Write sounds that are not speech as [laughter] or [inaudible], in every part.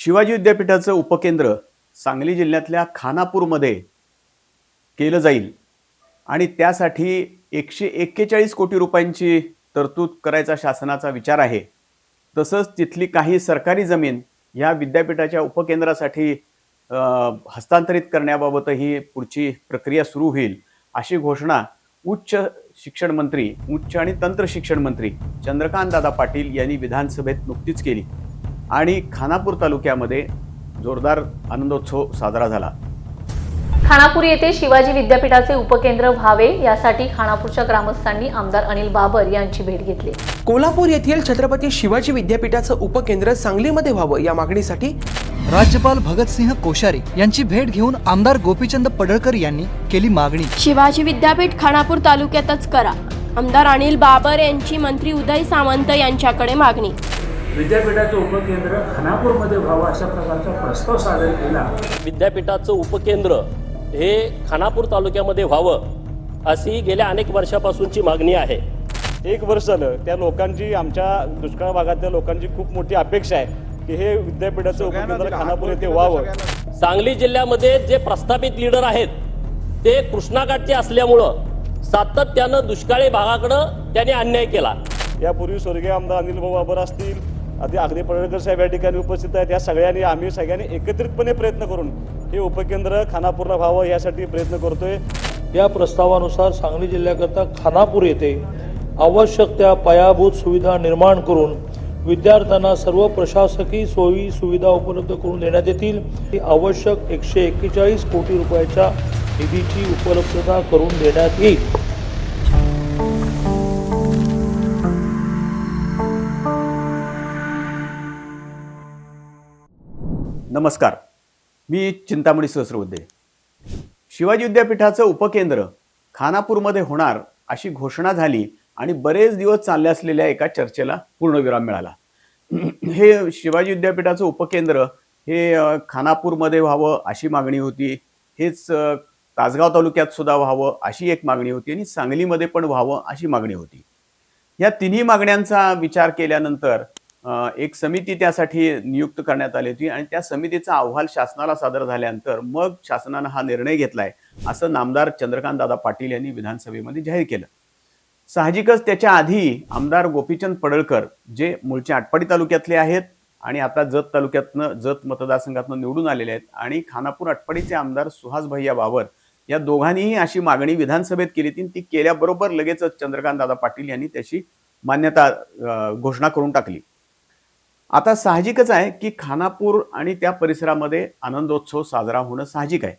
शिवाजी विद्यापीठाचं उपकेंद्र सांगली जिल्ह्यातल्या खानापूरमध्ये केलं जाईल. आणि त्यासाठी एकशे एक्केचाळीस कोटी रुपयांची तरतूद करायचा शासनाचा विचार आहे. तसंच तिथली काही सरकारी जमीन या विद्यापीठाच्या उपकेंद्रासाठी हस्तांतरित करण्याबाबतही पुढची प्रक्रिया सुरू होईल अशी घोषणा उच्च शिक्षण मंत्री उच्च आणि तंत्र शिक्षण मंत्री चंद्रकांत दादा पाटील यांनी विधानसभेत नुकतीच केली. आणि खानापूर तालुक्यामध्ये जोरदार आनंदोत्सव साजरा झाला. खानापूर येथे शिवाजी विद्यापीठाचे उपकेंद्र व्हावे यासाठी खानापूरच्या ग्रामस्थांनी आमदार अनिल बाबर यांची भेट घेतली. कोल्हापूर येथील छत्रपती शिवाजी विद्यापीठाचं उपकेंद्र सांगलीमध्ये व्हावं या मागणीसाठी राज्यपाल भगतसिंह कोश्यारी यांची भेट घेऊन आमदार गोपीचंद पडळकर यांनी केली मागणी. शिवाजी विद्यापीठ खानापूर तालुक्यातच करा. आमदार अनिल बाबर यांची मंत्री उदय सामंत यांच्याकडे मागणी. विद्यापीठाचं उपकेंद्र खानापूरमध्ये व्हावं अशा प्रकारचा प्रस्ताव सादर केला. विद्यापीठाचं उपकेंद्र हे खानापूर तालुक्यामध्ये व्हावं अशी गेल्या अनेक वर्षापासूनची मागणी आहे. एक वर्ष झालं त्या लोकांची आमच्या दुष्काळ भागातल्या लोकांची खूप मोठी अपेक्षा आहे की हे विद्यापीठाचं उपकेंद्र खानापूर येथे व्हावं. सांगली जिल्ह्यामध्ये जे प्रस्थापित लीडर आहेत ते कृष्णाकाठचे असल्यामुळं सातत्यानं दुष्काळी भागाकडं त्यांनी अन्याय केला. यापूर्वी स्वर्गीय आमदार अनिल भाऊ बाबर असतील अगदी अगदी पडळकर साहेब या ठिकाणी उपस्थित आहेत. या सगळ्यांनी आम्ही सगळ्यांनी एकत्रितपणे प्रयत्न करून हे उपकेंद्र खानापूरला व्हावं यासाठी प्रयत्न करतोय. या प्रस्तावानुसार सांगली जिल्ह्याकरता खानापूर येथे आवश्यक त्या पायाभूत सुविधा निर्माण करून विद्यार्थ्यांना सर्व प्रशासकीय सोयी सुविधा उपलब्ध करून देण्यात येतील. ही आवश्यक एकशे एक्केचाळीस कोटी रुपयाच्या निधीची उपलब्धता करून देण्यात येईल. नमस्कार. मी चिंतामणी सहस्रबुद्धे. शिवाजी विद्यापीठाचं उपकेंद्र खानापूरमध्ये होणार अशी घोषणा झाली आणि बरेच दिवस चालल्या असलेल्या एका चर्चेला पूर्णविराम मिळाला. [clears throat] हे शिवाजी विद्यापीठाचं उपकेंद्र हे खानापूरमध्ये व्हावं अशी मागणी होती. हेच तासगाव तालुक्यात सुद्धा व्हावं अशी एक मागणी होती आणि सांगलीमध्ये पण व्हावं अशी मागणी होती. या तिन्ही मागण्यांचा विचार केल्यानंतर एक समिती त्यासाठी नियुक्त करण्यात आली होती आणि त्या समितीचा अहवाल शासनाला सादर झाल्यानंतर मग शासनानं हा निर्णय घेतलाय असं नामदार चंद्रकांत दादा पाटील यांनी विधानसभेमध्ये जाहीर केलं. साहजिकच त्याच्या आधी आमदार गोपीचंद पडळकर जे मूळचे आटपाडी तालुक्यातले आहेत आणि आता जत तालुक्यातनं जत मतदारसंघातनं निवडून आलेले आहेत आणि खानापूर आटपाडीचे आमदार सुहास भैया बाबर या दोघांनीही अशी मागणी विधानसभेत केली होती ती केल्याबरोबर लगेचच चंद्रकांत दादा पाटील यांनी त्याची मान्यता घोषणा करून टाकली. आता साहजिकच आहे की खानापूर आणि त्या परिसरामध्ये आनंदोत्सव साजरा होणं साहजिक आहे.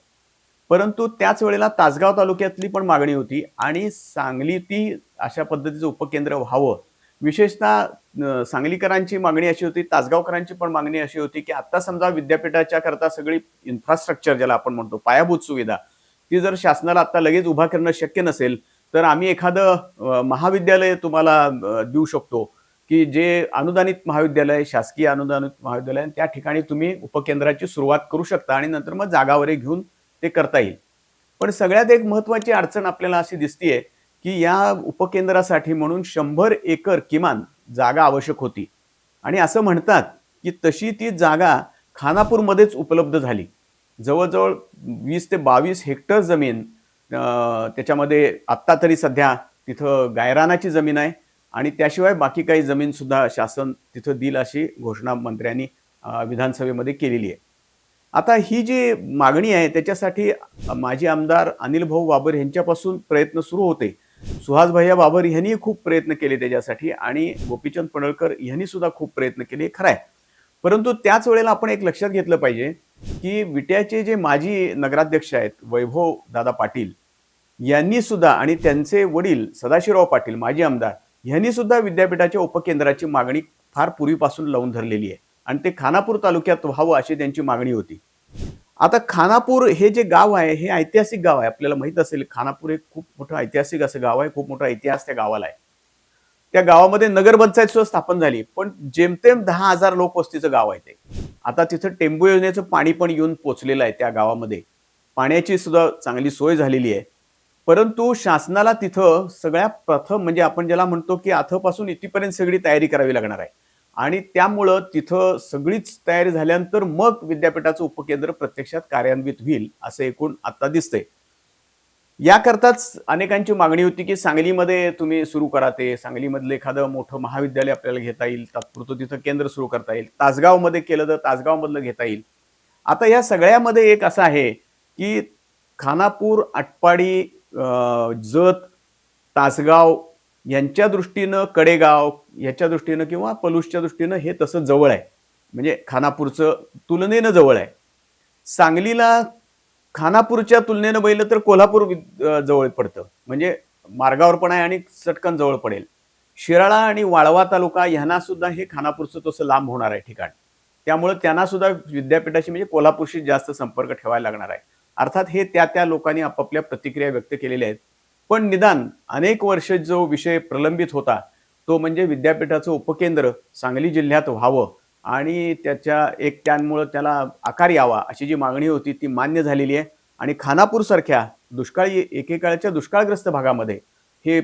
परंतु त्याच वेळेला तासगाव तालुक्यातली पण मागणी होती आणि सांगली ती अशा पद्धतीचं उपकेंद्र व्हावं. विशेषतः सांगलीकरांची मागणी अशी होती तासगावकरांची पण मागणी अशी होती की आत्ता समजा विद्यापीठाच्या करता सगळी इन्फ्रास्ट्रक्चर ज्याला आपण म्हणतो पायाभूत सुविधा ती जर शासनाला आत्ता लगेच उभा करणं शक्य नसेल तर आम्ही एखादं महाविद्यालय तुम्हाला देऊ शकतो. की जे अनुदानित महाविद्यालय शासकीय अनुदानित महाविद्यालय त्या ठिकाणी तुम्ही उपकेंद्राची सुरुवात करू शकता आणि नंतर मग जागावरे घेऊन ते करता येईल. पण सगळ्यात एक महत्त्वाची अडचण आपल्याला अशी दिसतीये की या उपकेंद्रासाठी म्हणून शंभर एकर किमान जागा आवश्यक होती. आणि असं म्हणतात की तशी ती जागा खानापूरमध्येच उपलब्ध झाली. जवळजवळ वीस ते बावीस हेक्टर जमीन त्याच्यामध्ये आत्ता तरी सध्या तिथं गायरानाची जमीन आहे. आणि त्याशिवाय बाकी काही जमीनसुद्धा शासन तिथं देईल अशी घोषणा मंत्र्यांनी विधानसभेमध्ये केलेली आहे. आता ही जी मागणी आहे त्याच्यासाठी माजी आमदार अनिल भाऊ बाबर यांच्यापासून प्रयत्न सुरू होते. सुहासभैया बाबर यांनी खूप प्रयत्न केले त्याच्यासाठी आणि गोपीचंद पडळकर यांनी सुद्धा खूप प्रयत्न केले खरं आहे. परंतु त्याच वेळेला आपण एक लक्षात घेतलं पाहिजे की विट्याचे जे माजी नगराध्यक्ष आहेत वैभव दादा पाटील यांनी सुद्धा आणि त्यांचे वडील सदाशिवराव पाटील माजी आमदार ह्यांनी सुद्धा विद्यापीठाच्या उपकेंद्राची मागणी फार पूर्वीपासून लावून धरलेली आहे. आणि ते खानापूर तालुक्यात व्हावं अशी त्यांची मागणी होती. आता खानापूर हे जे गाव आहे हे ऐतिहासिक गाव आहे. आपल्याला माहीत असेल खानापूर हे खूप मोठं ऐतिहासिक असं गाव आहे खूप मोठा इतिहास त्या गावाला आहे. त्या गावामध्ये नगरपंचायत सुद्धा स्थापन झाली पण जेमतेम दहा हजार लोकवस्तीचं गाव आहे ते. आता तिथं टेंबू योजनेचं पाणी पण येऊन पोचलेलं आहे त्या गावामध्ये. पाण्याची सुद्धा चांगली सोय झालेली आहे. परंतु शासनाला तिथं सगळ्या प्रथम म्हणजे आपण ज्याला म्हणतो की आथपासून इथपर्यंत सगळी तयारी करावी लागणार आहे. आणि त्यामुळं तिथं सगळीच तयारी झाल्यानंतर मग विद्यापीठाचं उपकेंद्र प्रत्यक्षात कार्यान्वित होईल असं एकूण आता दिसतंय. याकरताच अनेकांची मागणी होती की सांगलीमध्ये तुम्ही सुरू करा ते. सांगलीमधलं एखादं मोठं महाविद्यालय आपल्याला घेता येईल तात्पुरतं तिथं केंद्र सुरू करता येईल. तासगावमध्ये केलं तर तासगावमधलं घेता येईल. आता या सगळ्यामध्ये एक असं आहे की खानापूर आटपाडी जत तासगाव यांच्या दृष्टीनं कडेगाव याच्या दृष्टीनं किंवा पलूसच्या दृष्टीनं हे तसं जवळ आहे. म्हणजे खानापूरचं तुलनेनं जवळ आहे. सांगलीला खानापूरच्या तुलनेनं बघितलं तर कोल्हापूर वि- जवळ पडतं. म्हणजे मार्गावर पण आहे आणि चटकन जवळ पडेल. शिराळा आणि वाळवा तालुका ह्यांना सुद्धा हे खानापूरचं तसं लांब होणार आहे ठिकाण. त्यामुळे त्यांना सुद्धा विद्यापीठाशी म्हणजे कोल्हापूरशी जास्त संपर्क ठेवायला लागणार आहे. अर्थात हे त्या त्या लोकांनी आपापल्या प्रतिक्रिया व्यक्त केलेल्या आहेत. पण निदान अनेक वर्ष जो विषय प्रलंबित होता तो म्हणजे विद्यापीठाचं उपकेंद्र सांगली जिल्ह्यात व्हावं आणि त्याच्या एक त्यांमुळं त्याला आकार यावा अशी जी मागणी होती ती मान्य झालेली आहे. आणि खानापूरसारख्या दुष्काळी एकेकाळच्या दुष्काळग्रस्त भागामध्ये हे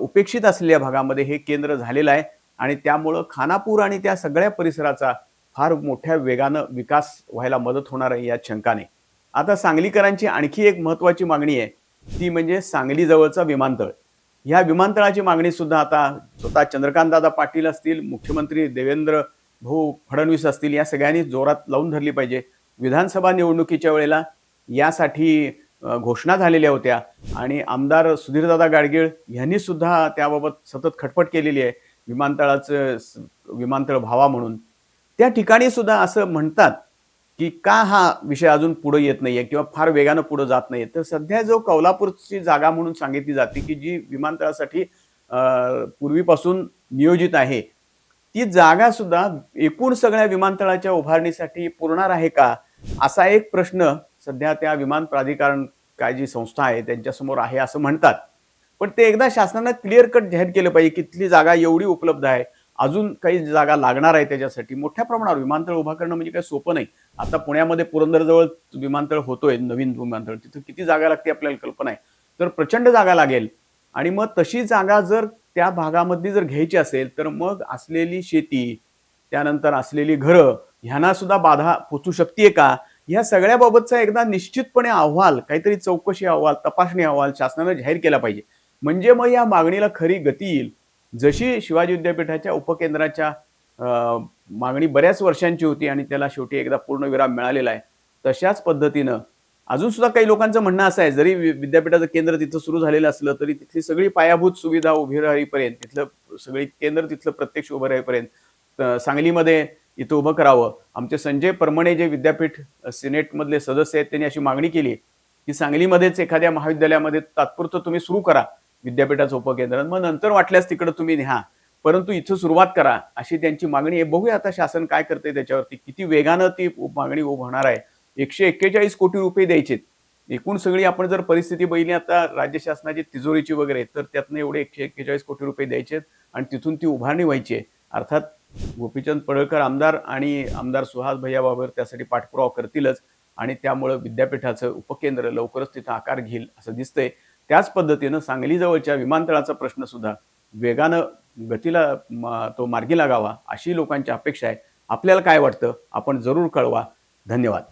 उपेक्षित असलेल्या भागामध्ये हे केंद्र झालेलं आहे. आणि त्यामुळं खानापूर आणि त्या सगळ्या परिसराचा फार मोठ्या वेगानं विकास व्हायला मदत होणार आहे या शंकाने. आता सांगलीकरांची आणखी एक महत्त्वाची मागणी आहे. ती म्हणजे सांगलीजवळचा विमानतळ. ह्या विमानतळाची मागणी सुद्धा आता स्वतः चंद्रकांतदादा पाटील असतील मुख्यमंत्री देवेंद्र भाऊ फडणवीस असतील या सगळ्यांनी जोरात लावून धरली पाहिजे. विधानसभा निवडणुकीच्या वेळेला यासाठी घोषणा झालेल्या होत्या आणि आमदार सुधीरदादा गाडगीळ यांनी सुद्धा त्याबाबत सतत खटपट केलेली आहे विमानतळाचं विमानतळ व्हावा म्हणून. त्या ठिकाणी सुद्धा असं म्हणतात की का हा विषय अजून पुढे येत नाहीये किंवा फार वेगानं पुढे जात नाहीये? तर सध्या जो कौलापूरची जागा म्हणून सांगितली जाते की जी विमानतळासाठी पूर्वीपासून नियोजित आहे ती जागा सुद्धा एकूण सगळ्या विमानतळाच्या उभारणीसाठी पुरणार आहे का? असा एक प्रश्न सध्या त्या विमान प्राधिकरण काय जी संस्था आहे त्यांच्यासमोर आहे असं म्हणतात. पण ते एकदा शासनानं क्लिअर कट जाहीर केलं पाहिजे कितली जागा एवढी उपलब्ध आहे. अजून काही जागा लागणार आहे त्याच्यासाठी. मोठ्या प्रमाणावर विमानतळ उभा करणं म्हणजे काही सोपं नाही. आता पुण्यामध्ये पुरंदरजवळ विमानतळ होतोय नवीन विमानतळ. तिथं किती जागा लागते आपल्याला कल्पना आहे. तर प्रचंड जागा लागेल. आणि मग तशी जागा जर त्या भागामध्ये जर घ्यायची असेल तर मग असलेली शेती त्यानंतर असलेली घरं ह्यांना सुद्धा बाधा पोचू शकते का? ह्या सगळ्याबाबतचा एकदा निश्चितपणे अहवाल काहीतरी चौकशी अहवाल तपासणी अहवाल शासनानं जाहीर केला पाहिजे. म्हणजे मग या मागणीला खरी गती येईल. जशी शिवाजी विद्यापीठाच्या उपकेंद्राच्या मागणी बऱ्याच वर्षांची होती आणि त्याला शेवटी एकदा पूर्णविराम मिळालेला आहे तशाच पद्धतीनं अजून सुद्धा काही लोकांचं म्हणणं असं आहे जरी विद्यापीठाचं केंद्र तिथं सुरू झालेलं असलं तरी तिथली सगळी पायाभूत सुविधा उभी राहीपर्यंत तिथलं सगळी केंद्र तिथलं प्रत्यक्ष उभं राहीपर्यंत सांगलीमध्ये इथं उभं करावं. आमचे संजय परमणे जे विद्यापीठ सिनेटमधले सदस्य आहेत त्यांनी अशी मागणी केली की सांगलीमध्येच एखाद्या महाविद्यालयामध्ये तात्पुरतं तुम्ही सुरू करा. विद्यापीठाचं उपकेंद्र. मग नंतर वाटल्यास तिकडं तुम्ही न्या. परंतु इथं सुरुवात करा. अशी त्यांची मागणी आहे. बघूया आता शासन काय करते त्याच्यावरती. किती वेगानं ती मागणी उभं होणार आहे. एकशे एक्केचाळीस कोटी रुपये द्यायचे एकूण सगळी आपण जर परिस्थिती बघितली आता राज्य शासनाची तिजोरीची वगैरे तर त्यातनं एवढे एकशे एक्केचाळीस कोटी रुपये द्यायचे आणि तिथून ती उभारणी व्हायची आहे. अर्थात गोपीचंद पडळकर आमदार आणि आमदार सुहास भैया बाबर त्यासाठी पाठपुरावा करतीलच आणि त्यामुळं विद्यापीठाचं उपकेंद्र लवकरच तिथं आकार घेईल असं दिसतंय. त्याच पद्धतीनं सांगलीजवळच्या विमानतळाचा प्रश्न सुद्धा वेगानं गतीला तो मार्गी लागावा अशी लोकांची अपेक्षा आहे. आपल्याला काय वाटतं? आपण जरूर कळवा. धन्यवाद.